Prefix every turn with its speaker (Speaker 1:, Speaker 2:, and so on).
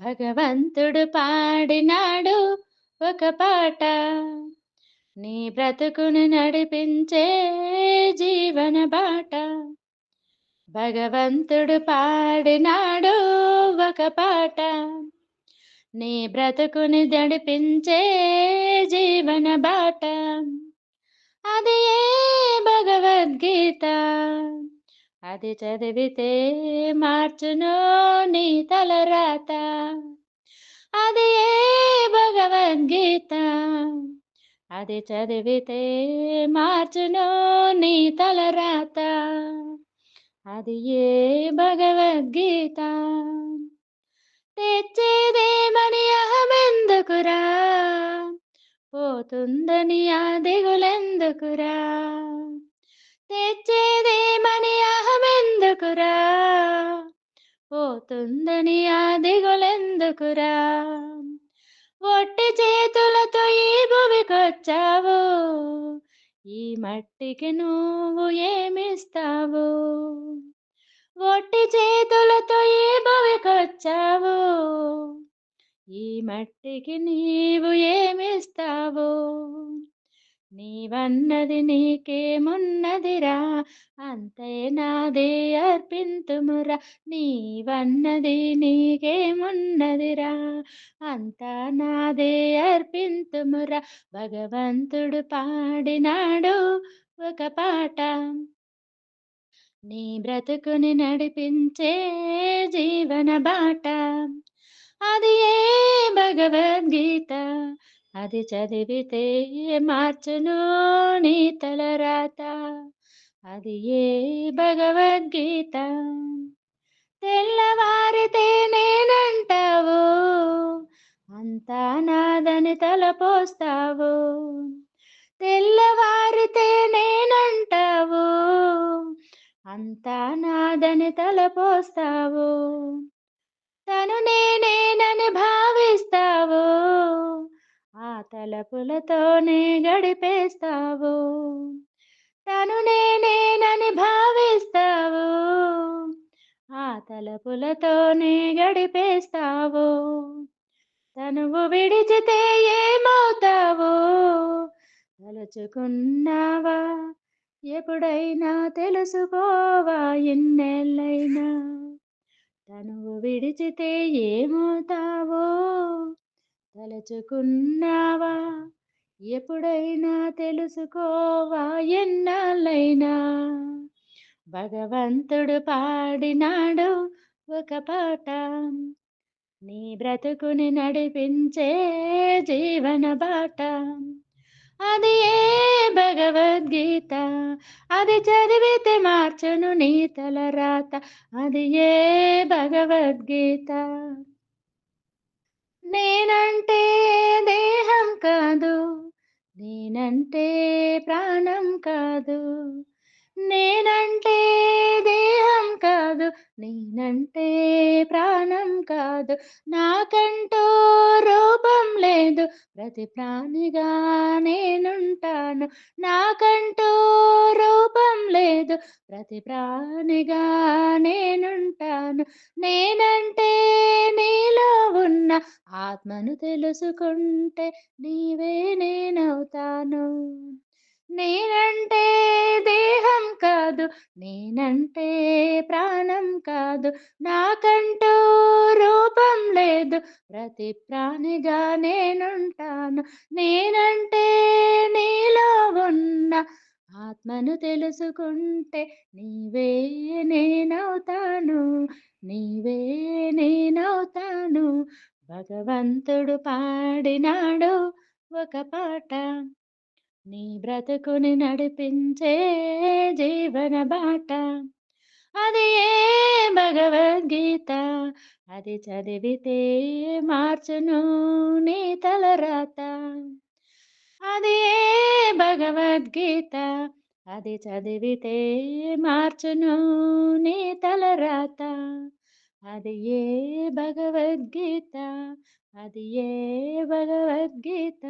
Speaker 1: భగవంతుడు పాడినాడు ఒక పాట. నీ బ్రతుకుని నడిపించే జీవన బాట. భగవంతుడు పాడినాడు ఒక పాట. నీ బ్రతుకుని నడిపించే జీవన బాట. అది ఏ భగవద్గీత. అది చదివితే మార్చును నీ తలరాత అది ఏ భగవద్గీత. అది చదివితే మార్చును నీ తలరాత అది ఏ భగవద్గీత? తెచ్చేదేమని అహమెందుకురా? పోతుందని ఆ దిగులెందుకురా? పోతుందని ఆ దిగులెందుకురా ఒట్టి చేతులతో ఈ భూమికొచ్చావు. ఈ మట్టికి నువ్వు ఏమిస్తావు? ఒట్టి చేతులతో ఈ భూమికొచ్చావు. ఈ మట్టికి నీవు ఏమిస్తావు? నీవన్నది నీకేమున్నదిరా? అంతే నాదే అర్పింతుమురా? నీవన్నది నీకేమున్నదిరా? అంతా నాదే అర్పింతుమురా? భగవంతుడు పాడినాడు ఒక పాట. నీ బ్రతుకుని నడిపించే జీవన బాట. అది ఏ భగవద్గీత? అది చదివితే మార్చును నీ తలరాత. అది ఏ భగవద్గీత? తెల్లవారితే నేనంటావు అంతా నాదని తలపోస్తావు. తెల్లవారితే నేనంటావు అంతా నాదని తలపోస్తావు. తలపులతోనే గడిపేస్తావు. తను నేనేనని భావిస్తావు. ఆ తలపులతోనే గడిపేస్తావు. తనువు విడిచితే ఏమవుతావు? తలుచుకున్నావా? ఎప్పుడైనా తెలుసుకోవా ఎన్నెళ్ళైనా? తనువు విడిచితే ఏమవుతావో? తలుచుకున్నావా? ఎప్పుడైనా తెలుసుకోవా? ఎన్నాళ్ళైనా? భగవంతుడు పాడినాడు ఒక పాట. నీ బ్రతుకుని నడిపించే జీవన బాట. అది ఏ భగవద్గీత? అది చదివితే మార్చును నీ తల రాత అది ఏ భగవద్గీత? నేనంటే దేహం కాదు నేనంటే ప్రాణం కాదు. నేనంటే దేహం కాదు నేనంటే ప్రాణం కాదు. నాకంటూ రూపం లేదు ప్రతి ప్రాణిగా నేనుంటాను. నాకంటూ రూపం ప్రతి ప్రాణిగా నేనుంటాను. నేనంటే నీలో ఉన్న ఆత్మను తెలుసుకుంటే నీవే నేనవుతాను. నేనంటే దేహం కాదు నేనంటే ప్రాణం కాదు నాకంటూ రూపం లేదు. ప్రతి ప్రాణిగా నేనుంటాను. నేనంటే నీలో ఆత్మను తెలుసుకుంటే నీవే నేనవుతాను నీవే నేనవుతాను. భగవంతుడు పాడినాడు ఒక పాట నీ బ్రతుకుని నడిపించే జీవన బాట. అది ఏ భగవద్గీత? అది చదివితే మార్చును నీ తలరాత. అది ఏ భగవద్గీత? అది చదివితే మార్చును నీ తలరాత అది ఏ భగవద్గీత? అది ఏ భగవద్గీత?